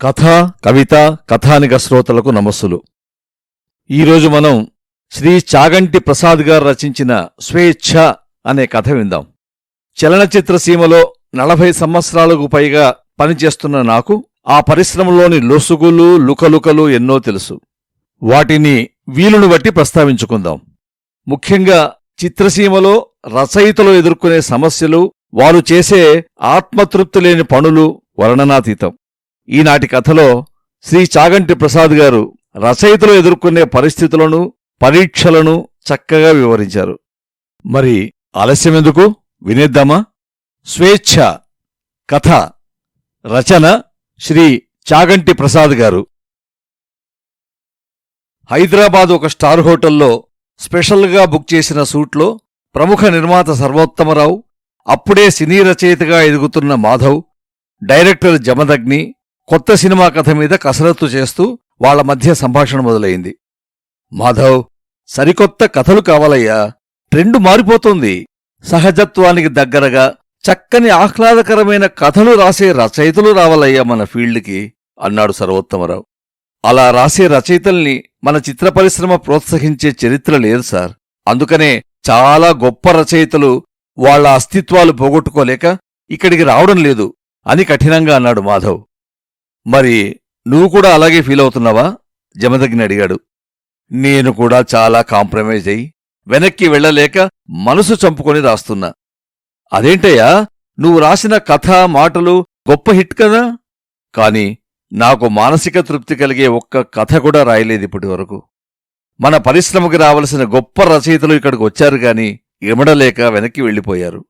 కథ కవిత కథానిక శ్రోతలకు నమస్సులు. ఈరోజు మనం శ్రీ చాగంటి ప్రసాద్ గారు రచించిన స్వేచ్ఛ అనే కథ విందాం. చలనచిత్ర సీమలో నలభై సంవత్సరాలకు పైగా పనిచేస్తున్న నాకు ఆ పరిశ్రమలోని లొసుగులు లుకలుకలు ఎన్నో తెలుసు. వాటిని వీలును బట్టి ప్రస్తావించుకుందాం. ముఖ్యంగా చిత్రసీమలో రచయితలు ఎదుర్కొనే సమస్యలు వారు చేసే ఆత్మతృప్తి లేని పనులు వర్ణనాతీతం. ఈనాటి కథలో శ్రీ చాగంటి ప్రసాద్ గారు రచయితలు ఎదుర్కొనే పరిస్థితులను పరీక్షలను చక్కగా వివరించారు. మరి ఆలస్యమెందుకు వినేద్దామా? స్వేచ్ఛ కథ రచన శ్రీ చాగంటి ప్రసాద్ గారు. హైదరాబాద్ ఒక స్టార్ హోటల్లో స్పెషల్గా బుక్ చేసిన సూట్లో ప్రముఖ నిర్మాత సర్వోత్తమరావు అప్పుడే సినీ రచయితగా ఎదుగుతున్న మాధవ్ డైరెక్టర్ జమదగ్ని కొత్త సినిమా కథ మీద కసరత్తు చేస్తూ వాళ్ళ మధ్య సంభాషణ మొదలైంది. మాధవ్ సరికొత్త కథలు కావాలయ్యా. ట్రెండు మారిపోతోంది. సహజత్వానికి దగ్గరగా చక్కని ఆహ్లాదకరమైన కథలు రాసే రచయితలు రావాలయ్యా మన ఫీల్డ్కి అన్నాడు సర్వోత్తమరావు. అలా రాసే రచయితల్ని మన చిత్ర పరిశ్రమ ప్రోత్సహించే చరిత్ర లేదు సార్. అందుకనే చాలా గొప్ప రచయితలు వాళ్ళ అస్తిత్వాలు పోగొట్టుకోలేక ఇక్కడికి రావడం లేదు అని కఠినంగా అన్నాడు మాధవ్. మరి నువ్వు కూడా అలాగే ఫీల్ అవుతున్నావా? జమదగ్ని అడిగాడు. నేను కూడా చాలా కాంప్రమైజ్ అయి వెనక్కి వెళ్ళలేక మనసు చంపుకొని రాస్తున్నా. అదేంటయ్యా? నువ్వు రాసిన కథ మాటలు గొప్ప హిట్ కదా? కాని నాకు మానసిక తృప్తి కలిగే ఒక్క కథ కూడా రాయలేదు ఇప్పటి వరకు మన పరిశ్రమకి రావలసిన గొప్ప రచయితలు ఇక్కడికి వచ్చారు గాని ఇమడలేక వెనక్కి వెళ్ళిపోయారు.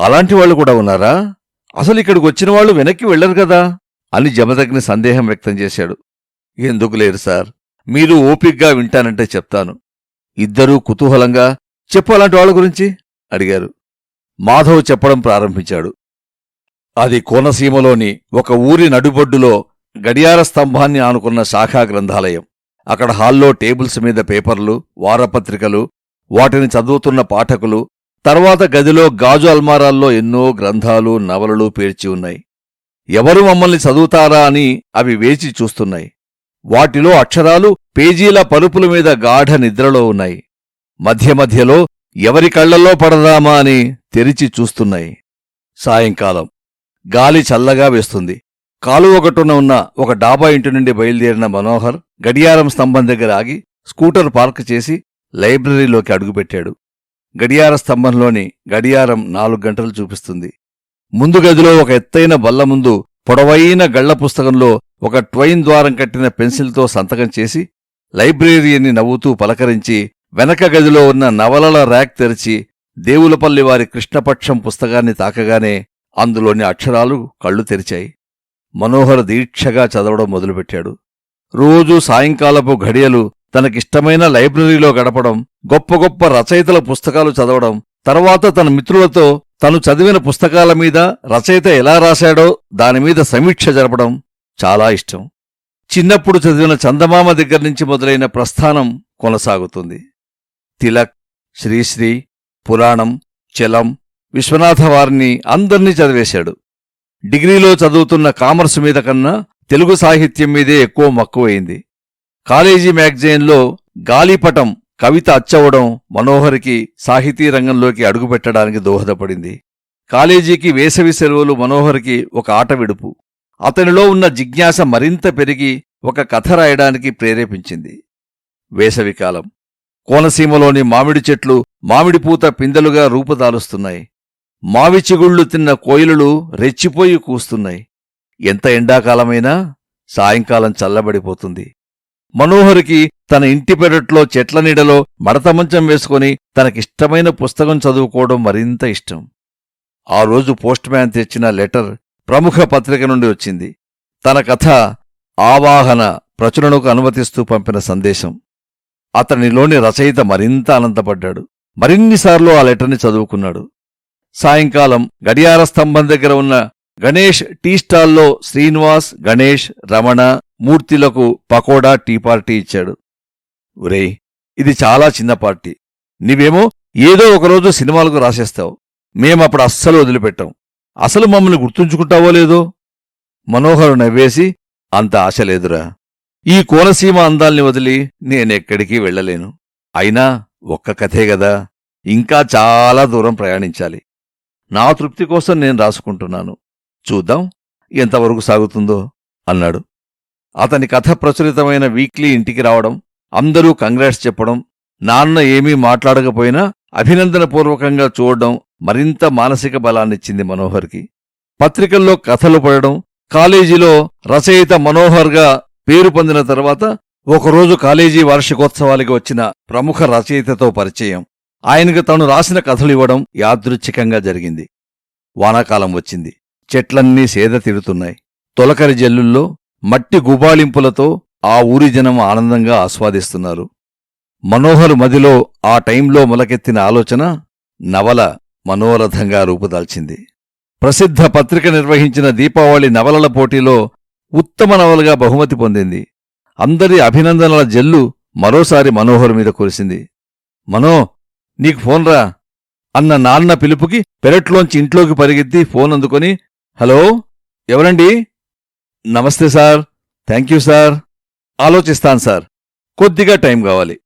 అలాంటి వాళ్ళు కూడా ఉన్నారా? అసలు ఇక్కడికి వచ్చిన వాళ్ళు వెనక్కి వెళ్ళరు కదా? అని జమదగ్ని సందేహం వ్యక్తం చేశాడు. ఎందుకు లేరు సార్? మీరు ఓపిగ్గా వింటానంటే చెప్తాను. ఇద్దరూ కుతూహలంగా చెప్పు అలాంటి వాళ్ళ గురించి? అడిగారు. మాధవ్ చెప్పడం ప్రారంభించాడు. అది కోనసీమలోని ఒక ఊరి నడుబొడ్డులో గడియార స్తంభాన్ని ఆనుకున్న శాఖా గ్రంథాలయం. అక్కడ హాల్లో టేబుల్స్ మీద పేపర్లు వారపత్రికలు వాటిని చదువుతున్న పాఠకులు తర్వాత గదిలో గాజు అల్మారాల్లో ఎన్నో గ్రంథాలు నవలలు పేర్చి ఉన్నాయి. ఎవరు మమ్మల్ని చదువుతారా అని అవి వేచి చూస్తున్నాయి. వాటిలో అక్షరాలు పేజీల పరుపుల మీద గాఢ నిద్రలో ఉన్నాయి. మధ్య మధ్యలో ఎవరి కళ్ళలో పడదామా అని తెరిచి చూస్తున్నాయి. సాయంకాలం. గాలి చల్లగా వేస్తుంది. కాలు ఒకటున ఉన్న ఒక డాబా ఇంటి నుండి బయలుదేరిన మనోహర్ గడియారం స్తంభం దగ్గర ఆగి స్కూటర్ పార్క్ చేసి లైబ్రరీలోకి అడుగుపెట్టాడు. గడియార స్తంభంలోని గడియారం నాలుగు గంటలు చూపిస్తుంది. ముందు గదిలో ఒక ఎత్తైన బల్ల ముందు పొడవైన గళ్ళ పుస్తకంలో ఒక ట్వైన్ ద్వారం కట్టిన పెన్సిల్తో సంతకం చేసి లైబ్రేరియన్ని నవ్వుతూ పలకరించి వెనక గదిలో ఉన్న నవలల ర్యాక్ తెరిచి దేవులపల్లి వారి కృష్ణపక్షం పుస్తకాన్ని తాకగానే అందులోని అక్షరాలు కళ్ళు తెరిచాయి. మనోహర దీక్షగా చదవడం మొదలుపెట్టాడు. రోజూ సాయంకాలపు ఘడియలు తనకిష్టమైన లైబ్రరీలో గడపడం గొప్ప గొప్ప రచయితల పుస్తకాలు చదవడం తర్వాత తన మిత్రులతో తను చదివిన పుస్తకాల మీద రచయిత ఎలా రాశాడో దానిమీద సమీక్ష జరపడం చాలా ఇష్టం. చిన్నప్పుడు చదివిన చందమామ దగ్గర నుంచి మొదలైన ప్రస్థానం కొనసాగుతుంది. తిలక్ శ్రీశ్రీ పురాణం చలం విశ్వనాథ వారిని అందర్నీ చదివేశాడు. డిగ్రీలో చదువుతున్న కామర్స్ మీద కన్నా తెలుగు సాహిత్యం మీదే ఎక్కువ మక్కువైంది. కాలేజీ మ్యాగజైన్లో గాలిపటం కవిత అచ్చవడం మనోహర్కి సాహితీ రంగంలోకి అడుగుపెట్టడానికి దోహదపడింది. కాలేజీకి వేసవి సెలవులు మనోహర్కి ఒక ఆట విడుపు. అతనిలో ఉన్న జిజ్ఞాస మరింత పెరిగి ఒక కథ రాయడానికి ప్రేరేపించింది. వేసవికాలం కోనసీమలోని మామిడి చెట్లు మామిడి పూత పిందెలుగా రూపుదాలుస్తున్నాయి మావి చిగుళ్ళు తిన్న కోయిలులు రెచ్చిపోయి కూస్తున్నాయి. ఎంత ఎండాకాలమైనా సాయంకాలం చల్లబడిపోతుంది. మనోహర్కి తన ఇంటి పెరట్లో చెట్ల నీడలో మడతమంచం వేసుకుని తనకిష్టమైన పుస్తకం చదువుకోవడం మరింత ఇష్టం. ఆ రోజు పోస్ట్ మ్యాన్ తెచ్చిన లెటర్ ప్రముఖ పత్రిక నుండి వచ్చింది. తన కథ ఆవాహన ప్రచురణకు అనుమతిస్తూ పంపిన సందేశం. అతనిలోని రచయిత మరింత ఆనందపడ్డాడు. మరిన్నిసార్లు ఆ లెటర్ని చదువుకున్నాడు. సాయంకాలం గడియార స్తంభం దగ్గర ఉన్న గణేష్ టీ స్టాల్లో శ్రీనివాస్ గణేష్ రమణ మూర్తిలకు పకోడా టీ పార్టీ ఇచ్చాడు. ఒరేయ్ ఇది చాలా చిన్న పార్టీ. నీవేమో ఏదో ఒకరోజు సినిమాలకు రాసేస్తావు. మేమప్పుడు అస్సలు వదిలిపెట్టాం. అసలు మమ్మల్ని గుర్తుంచుకుంటావో లేదో? మనోహరు నవ్వేసి అంత ఆశ లేదురా. ఈ కోనసీమ అందాల్ని వదిలి నేనెక్కడికి వెళ్ళలేను. అయినా ఒక్క కథే గదా. ఇంకా చాలా దూరం ప్రయాణించాలి. నా తృప్తి కోసం నేను రాసుకుంటున్నాను. చూద్దాం ఎంతవరకు సాగుతుందో అన్నాడు. అతని కథ ప్రచురితమైన వీక్లీ ఇంటికి రావడం అందరూ కంగ్రాట్స్ చెప్పడం నాన్న ఏమీ మాట్లాడకపోయినా అభినందనపూర్వకంగా చూడడం మరింత మానసిక బలాన్నిచ్చింది మనోహర్కి. పత్రికల్లో కథలు పడడం కాలేజీలో రచయిత మనోహర్గా పేరు పొందిన తర్వాత ఒకరోజు కాలేజీ వార్షికోత్సవాలకి వచ్చిన ప్రముఖ రచయితతో పరిచయం. ఆయనకు తను రాసిన కథలు ఇవ్వడం యాదృచ్ఛికంగా జరిగింది. వానాకాలం వచ్చింది. చెట్లన్నీ సేద తిడుతున్నాయి తొలకరి జల్లుల్లో మట్టి గుబాళింపులతో ఆ ఊరి జనం ఆనందంగా ఆస్వాదిస్తున్నారు. మనోహర్ మదిలో ఆ టైంలో మొలకెత్తిన ఆలోచన నవల మనోరథంగా రూపుదాల్చింది. ప్రసిద్ధ పత్రిక నిర్వహించిన దీపావళి నవలల పోటీలో ఉత్తమ నవలగా బహుమతి పొందింది. అందరి అభినందనల జల్లు మరోసారి మనోహర్ మీద కురిసింది. మనో నీకు ఫోన్రా అన్న నాన్న పిలుపుకి పెరట్లోంచి ఇంట్లోకి పరిగెత్తి ఫోన్ అందుకొని హలో ఎవరండి? Namaste sir. Thank you sir. ఆలోచిస్తాను సార్. కొద్దిగా టైం కావాలి.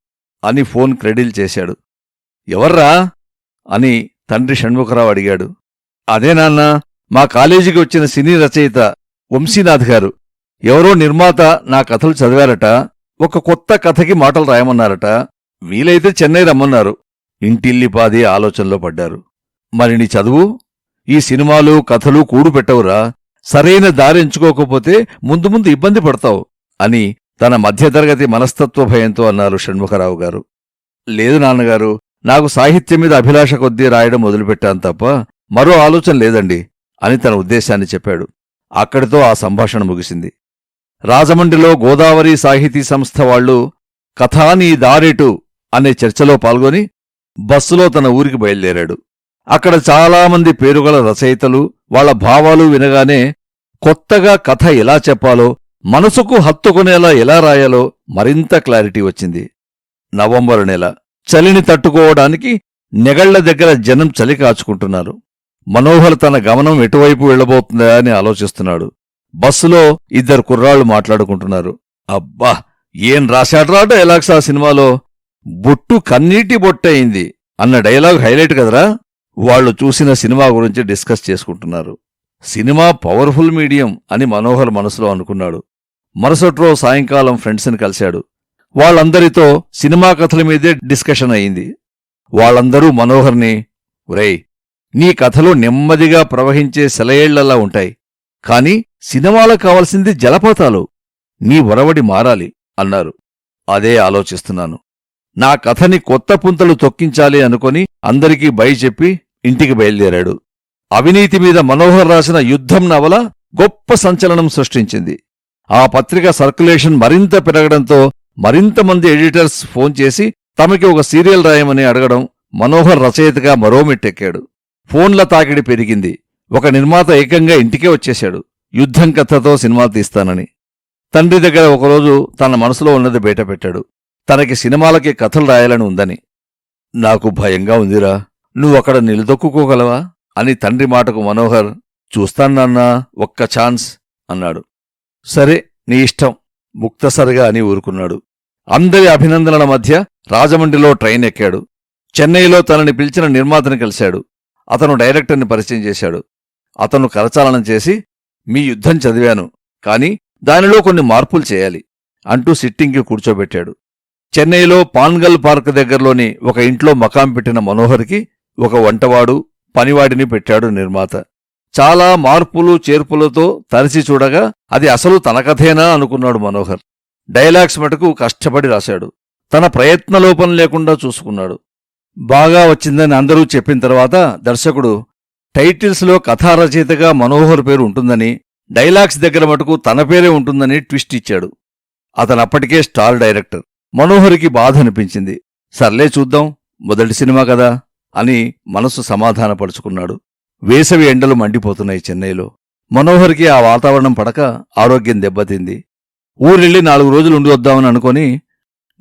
అని ఫోన్ క్రెడిల్ చేశాడు. ఎవర్రా? అని తండ్రి షణ్ముఖరావు అడిగాడు. అదే నాన్న మా కాలేజీకి వచ్చిన సినీ రచయిత వంశీనాథ్ గారు. ఎవరో నిర్మాత నా కథలు చదివారట. ఒక కొత్త కథకి మాటలు రాయమన్నారట. వీలైతే చెన్నై రమ్మన్నారు. ఇంటిల్లిపాది ఆలోచనలో పడ్డారు. మరి నీ చదువు? ఈ సినిమాలు కథలు కూడు పెట్టవురా. సరైన దారి ఎంచుకోకపోతే ముందు ముందు ఇబ్బంది పడతావు అని తన మధ్యతరగతి మనస్తత్వ భయంతో అన్నారు షణ్ముఖరావు గారు. లేదు నాన్నగారు నాకు సాహిత్యం మీద అభిలాష కొద్దీ రాయడం మొదలుపెట్టాను తప్ప మరో ఆలోచన లేదండి అని తన ఉద్దేశాన్ని చెప్పాడు. అక్కడితో ఆ సంభాషణ ముగిసింది. రాజమండ్రిలో గోదావరి సాహితీ సంస్థ వాళ్ళు కథానీ దారేటు అనే చర్చలో పాల్గొని బస్సులో తన ఊరికి బయలుదేరాడు. అక్కడ చాలామంది పేరుగల రచయితలు వాళ్ళ భావాలు వినగానే కొత్తగా కథ ఎలా చెప్పాలో మనసుకు హత్తుకునేలా ఎలా రాయాలో మరింత క్లారిటీ వచ్చింది. నవంబరు నెల. చలిని తట్టుకోవడానికి నెగళ్ళ దగ్గర జనం చలి కాచుకుంటున్నారు. మనోహర్ తన గమనం ఎటువైపు వెళ్ళబోతుందా అని ఆలోచిస్తున్నాడు. బస్సులో ఇద్దరు కుర్రాళ్ళు మాట్లాడుకుంటున్నారు. అబ్బా! ఏం రాశాడ్రాట ఎలాక్సా సినిమాలో? బొట్టు కన్నీటి బొట్టయింది అన్న డైలాగ్ హైలైట్ కదరా? వాళ్ళు చూసిన సినిమా గురించి డిస్కస్ చేసుకుంటున్నారు. సినిమా పవర్ఫుల్ మీడియం అని మనోహర్ మనసులో అనుకున్నాడు. మరుసటి రోజు సాయంకాలం ఫ్రెండ్స్ని కలిశాడు. వాళ్ళందరితో సినిమా కథల మీదే డిస్కషన్ అయింది. వాళ్ళందరూ మనోహర్ని ఒరేయ్ నీ కథలు నెమ్మదిగా ప్రవహించే సెలయేళ్ళలా ఉంటాయి. కాని సినిమాలకు కావలసింది జలపాతాలు. నీ ఒరవడి మారాలి అన్నారు. అదే ఆలోచిస్తున్నాను. నా కథని కొత్త పుంతలు తొక్కించాలి అనుకుని అందరికీ బై చెప్పి ఇంటికి బయలుదేరాడు. అవినీతి మీద మనోహర్ రాసిన యుద్ధం నవల గొప్ప సంచలనం సృష్టించింది. ఆ పత్రిక సర్క్యులేషన్ మరింత పెరగడంతో మరింత మంది ఎడిటర్స్ ఫోన్ చేసి తమకి ఒక సీరియల్ రాయమని అడగడం మనోహర్ రచయితగా మరో మెట్టెక్కాడు. ఫోన్ల తాకిడి పెరిగింది. ఒక నిర్మాత ఏకంగా ఇంటికే వచ్చేశాడు. యుద్ధం కథతో సినిమా తీస్తానని. తండ్రి దగ్గర ఒకరోజు తన మనసులో ఉన్నది బయటపెట్టాడు. తనకి సినిమాలకి కథలు రాయాలని ఉందని. నాకు భయంగా ఉందిరా. నువ్వక్కడ నిలదొక్కుకోగలవా? అని తండ్రి మాటకు మనోహర్ చూస్తానన్నా ఒక్క ఛాన్స్ అన్నాడు. సరే నీ ఇష్టం ముక్తసరిగా అని ఊరుకున్నాడు. అందరి అభినందనల మధ్య రాజమండ్రిలో ట్రైన్ ఎక్కాడు. చెన్నైలో తనని పిలిచిన నిర్మాతని కలిశాడు. అతను డైరెక్టర్ని పరిచయం చేశాడు. అతను కరచాలనం చేసి మీ యుద్ధం చదివాను. కాని దానిలో కొన్ని మార్పులు చేయాలి అంటూ సిట్టింగ్కి కూర్చోబెట్టాడు. చెన్నైలో పాన్గల్ పార్క్ దగ్గరలోని ఒక ఇంట్లో మకాం పెట్టిన మనోహర్కి ఒక వంటవాడు పనివాడిని పెట్టాడు నిర్మాత. చాలా మార్పులు చేర్పులతో తరిచి చూడగా అది అసలు తన కథేనా అనుకున్నాడు మనోహర్. డైలాగ్స్ మటుకు కష్టపడి రాశాడు. తన ప్రయత్నలోపం లేకుండా చూసుకున్నాడు. బాగా వచ్చిందని అందరూ చెప్పిన తర్వాత దర్శకుడు టైటిల్స్లో కథారచయితగా మనోహర్ పేరు ఉంటుందని డైలాగ్స్ దగ్గర మటుకు తన పేరే ఉంటుందని ట్విస్ట్ ఇచ్చాడు. అతనప్పటికే స్టార్ డైరెక్టర్. మనోహరికి బాధ అనిపించింది సర్లే చూద్దాం మొదటి సినిమా కదా అని మనసు సమాధానపరుచుకున్నాడు. వేసవి ఎండలు మండిపోతున్నాయి చెన్నైలో. మనోహర్కి ఆ వాతావరణం పడక ఆరోగ్యం దెబ్బతింది. ఊరెళ్ళి నాలుగు రోజులు ఉండి వద్దామని అనుకొని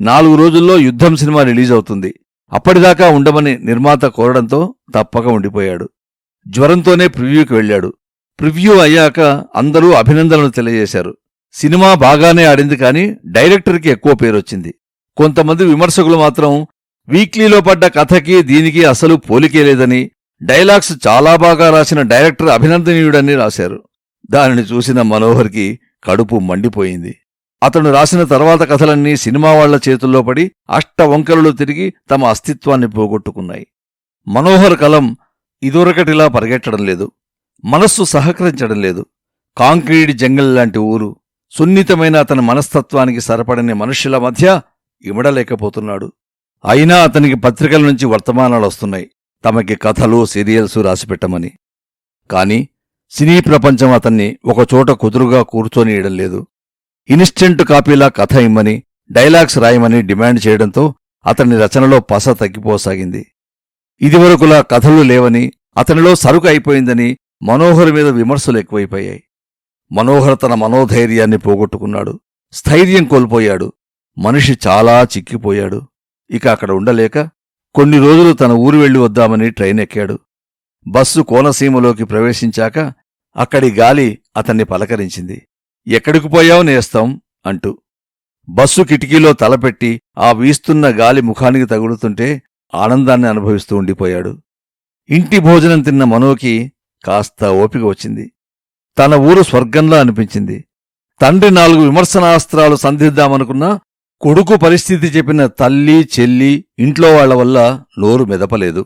నాలుగు రోజుల్లో యుద్ధం సినిమా రిలీజ్ అవుతుంది. అప్పటిదాకా ఉండమని నిర్మాత కోరడంతో తప్పక ఉండిపోయాడు. జ్వరంతోనే ప్రివ్యూకి వెళ్ళాడు. ప్రివ్యూ అయ్యాక అందరూ అభినందనలు తెలియజేశారు. సినిమా బాగానే ఆడింది కానీ డైరెక్టర్కి ఎక్కువ పేరొచ్చింది. కొంతమంది విమర్శకులు మాత్రం వీక్లీలో పడ్డ కథకి దీనికి అసలు పోలికే లేదని డైలాగ్స్ చాలా బాగా రాసిన డైరెక్టర్ అభినందనీయుడని రాశారు. దానిని చూసిన మనోహర్కి కడుపు మండిపోయింది. అతను రాసిన తర్వాత కథలన్నీ సినిమా వాళ్ళ చేతుల్లో పడి అష్టవంకరలు తిరిగి తమ అస్తిత్వాన్ని పోగొట్టుకున్నాయి. మనోహర్ కలం ఇదొరకటిలా పరిగెట్టడం లేదు. మనస్సు సహకరించడం లేదు. కాంక్రీట్ జంగల్ లాంటి ఊరు సున్నితమైన అతని మనస్తత్వానికి సరపడని మనుష్యుల మధ్య ఇమడలేకపోతున్నాడు. అయినా అతనికి పత్రికల నుంచి వర్తమానాలు వస్తున్నాయి. తమకి కథలు సీరియల్స్ రాసిపెట్టమని కాని సినీ ప్రపంచం అతన్ని ఒకచోట కుదురుగా కూర్చొనియడం లేదు. ఇన్స్టెంట్ కాపీలా కథ ఇమ్మని డైలాగ్స్ రాయమని డిమాండ్ చేయడంతో అతని రచనలో పస తగ్గిపోసాగింది. ఇదివరకులా కథలు లేవని అతనిలో సరుకు అయిపోయిందని మనోహర్ మీద విమర్శలు ఎక్కువైపోయాయి. మనోహర్ తన మనోధైర్యాన్ని పోగొట్టుకున్నాడు. స్థైర్యం కోల్పోయాడు. మనిషి చాలా చిక్కిపోయాడు. ఇక అక్కడ ఉండలేక కొన్ని రోజులు తన ఊరు వెళ్ళి వద్దామని ట్రైన్ ఎక్కాడు. బస్సు కోనసీమలోకి ప్రవేశించాక అక్కడి గాలి అతన్ని పలకరించింది. ఎక్కడికి పోయావు నేస్తాం? అంటూ. బస్సు కిటికీలో తలపెట్టి ఆ వీస్తున్న గాలి ముఖానికి తగులుతుంటే ఆనందాన్ని అనుభవిస్తూ ఉండిపోయాడు. ఇంటి భోజనం తిన్న మనోకి కాస్త ఓపిక వచ్చింది. తన ఊరు స్వర్గంలా అనిపించింది. తండ్రి నాలుగు విమర్శనాస్త్రాలు సంధిద్దామనుకున్నా కొడుకు పరిస్థితి చెప్పిన తల్లి చెల్లి ఇంట్లో వాళ్ళ వల్ల నోరు మెదపలేదు.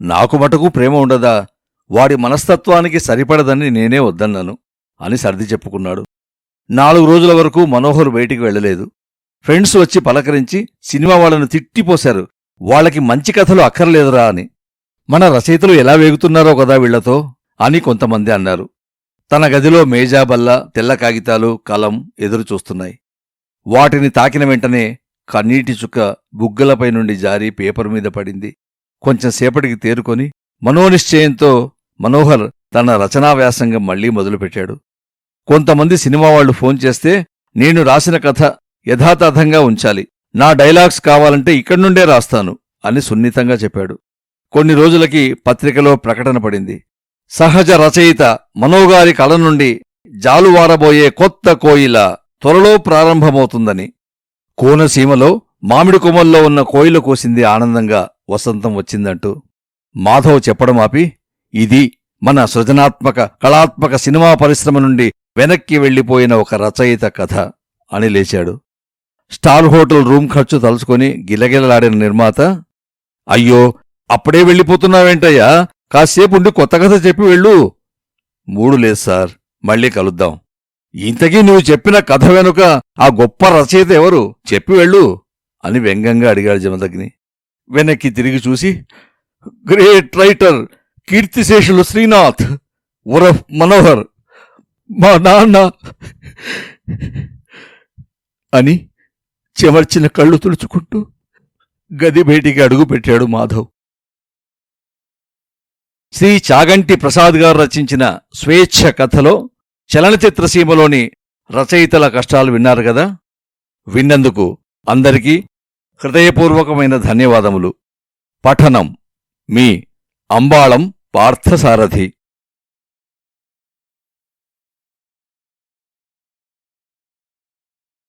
నాకు మటుకు ప్రేమ ఉండదా? వాడి మనస్తత్వానికి సరిపడదని నేనే వద్దన్నాను అని సర్ది చెప్పుకున్నాడు. నాలుగు రోజుల వరకు మనోహర్ బయటికి వెళ్ళలేదు. ఫ్రెండ్స్ వచ్చి పలకరించి సినిమా వాళ్ళను తిట్టిపోశారు. వాళ్ళకి మంచి కథలు అక్కర్లేదురా అని. మన రచయితలు ఎలా వేగుతున్నారో కదా వీళ్ళతో అని కొంతమంది అన్నారు. తన గదిలో మేజాబల్ల తెల్ల కాగితాలు కలం ఎదురు చూస్తున్నాయి వాటిని తాకిన వెంటనే కన్నీటి చుక్క బుగ్గలపై నుండి జారి పేపర్ మీద పడింది. కొంచెం సేపటికి తేరుకొని మనోనిశ్చయంతో మనోహర్ తన రచనా వ్యాసంగం మళ్ళీ మొదలుపెట్టాడు. కొంతమంది సినిమా వాళ్ళు ఫోన్ చేస్తే నేను రాసిన కథ యథాతథంగా ఉంచాలి. నా డైలాగ్స్ కావాలంటే ఇక్కడి నుండే రాస్తాను అని సున్నితంగా చెప్పాడు. కొన్ని రోజులకి పత్రికలో ప్రకటన పడింది. సహజ రచయిత మనోగారి కళ నుండి జాలువారబోయే కొత్త కోయిల త్వరలో ప్రారంభమవుతుందని కోనసీమలో మామిడి కొమ్మల్లో ఉన్న కోయిల కోసింది ఆనందంగా వసంతం వచ్చిందంటూ మాధవ్ చెప్పడం ఆపి ఇది మన సృజనాత్మక కళాత్మక సినిమా పరిశ్రమ నుండి వెనక్కి వెళ్ళిపోయిన ఒక రచయిత కథ అని లేచాడు. స్టార్ హోటల్ రూమ్ ఖర్చు తలుచుకొని గిలగిలలాడిన నిర్మాత అయ్యో అప్పుడే వెళ్ళిపోతున్నావేంటయ్యా? కాసేపు ఉండి కొత్త కథ చెప్పి వెళ్ళు. మూడు లేదు సార్ మళ్ళీ కలుద్దాం. ఇంతకీ నువ్వు చెప్పిన కథ వెనుక ఆ గొప్ప రచయిత ఎవరు? చెప్పి వెళ్ళు అని వ్యంగ్యంగా అడిగాడు జమదగ్ని. వెనక్కి తిరిగి చూసి గ్రేట్ రైటర్ కీర్తిశేషులు శ్రీనాథ్ ఉరఫ్ మనోహర్ మా నాన్న అని చెమర్చిన కళ్ళు తుడుచుకుంటూ గది బయటికి అడుగుపెట్టాడు మాధవ్. శ్రీ చాగంటి ప్రసాద్ గారు రచించిన స్వేచ్ఛ కథలో చలనచిత్ర సీమలోని రచయితల కష్టాలు విన్నారు కదా? విన్నందుకు అందరికీ హృదయపూర్వకమైన ధన్యవాదములు. పఠనం మీ అంబాళం పార్థసారథి.